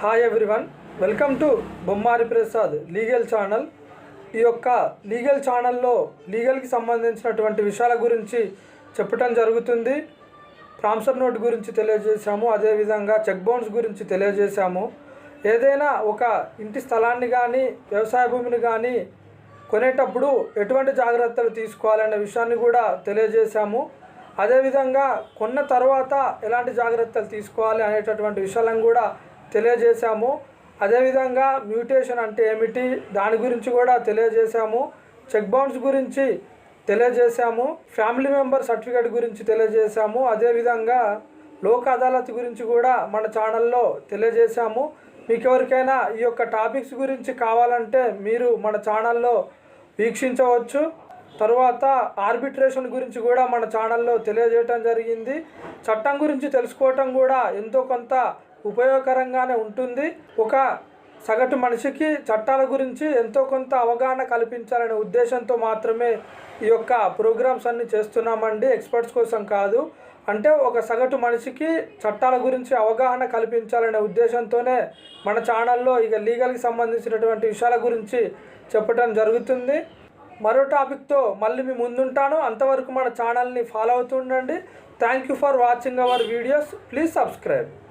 Hi everyone welcome to Bommari Prasad legal channel ఈ యొక్క legal ఛానల్లో లీగల్కి సంబంధించినటువంటి విషయాల గురించి చెప్పటం జరుగుతుంది. ట్రాన్స్ఫర్ నోట్ గురించి తెలియజేశాము అదేవిధంగా చెక్ బౌన్స్ గురించి తెలియజేశాము. ఏదైనా ఒక ఇంటి స్థలాన్ని కానీ వ్యవసాయ భూమిని కానీ కొనేటప్పుడు ఎటువంటి జాగ్రత్తలు తీసుకోవాలనే విషయాన్ని కూడా తెలియజేశాము. అదేవిధంగా కొన్న తర్వాత ఎలాంటి జాగ్రత్తలు తీసుకోవాలి అనేటటువంటి విషయాలను కూడా తెలియజేశాము. అదేవిధంగా మ్యూటేషన్ అంటే ఏమిటి? దాని గురించి కూడా తెలియజేశాము. చెక్ బౌన్స్ గురించి తెలియజేశాము. ఫ్యామిలీ మెంబర్ సర్టిఫికేట్ గురించి తెలియజేశాము. అదేవిధంగా లోక్ అదాలత్ గురించి కూడా మన ఛానల్లో తెలియజేశాము. మీకు ఎవరికైనా ఈ యొక్క టాపిక్స్ గురించి కావాలంటే మీరు మన ఛానల్లో వీక్షించవచ్చు. తరువాత ఆర్బిట్రేషన్ గురించి కూడా మన ఛానల్లో తెలియజేయటం జరిగింది. చట్టం గురించి తెలుసుకోవటం కూడా ఎంతో కొంత ఉపయోగకరంగానే ఉంటుంది. ఒక సగటు మనిషికి చట్టాల గురించి ఎంతో కొంత అవగాహన కల్పించాలనే ఉద్దేశంతో మాత్రమే ఈ యొక్క ప్రోగ్రామ్స్ అన్ని చేస్తున్నామండి. ఎక్స్పర్ట్స్ కోసం కాదు. అంటే ఒక సగటు మనిషికి చట్టాల గురించి అవగాహన కల్పించాలనే ఉద్దేశంతోనే మన ఛానల్లో ఇక లీగల్కి సంబంధించినటువంటి విషయాల గురించి చెప్పడం జరుగుతుంది. మరో టాపిక్తో మళ్ళీ మీ ముందుంటాను. అంతవరకు మన ఛానల్ని follow అవుతుండండి thank you for watching our videos. Please subscribe.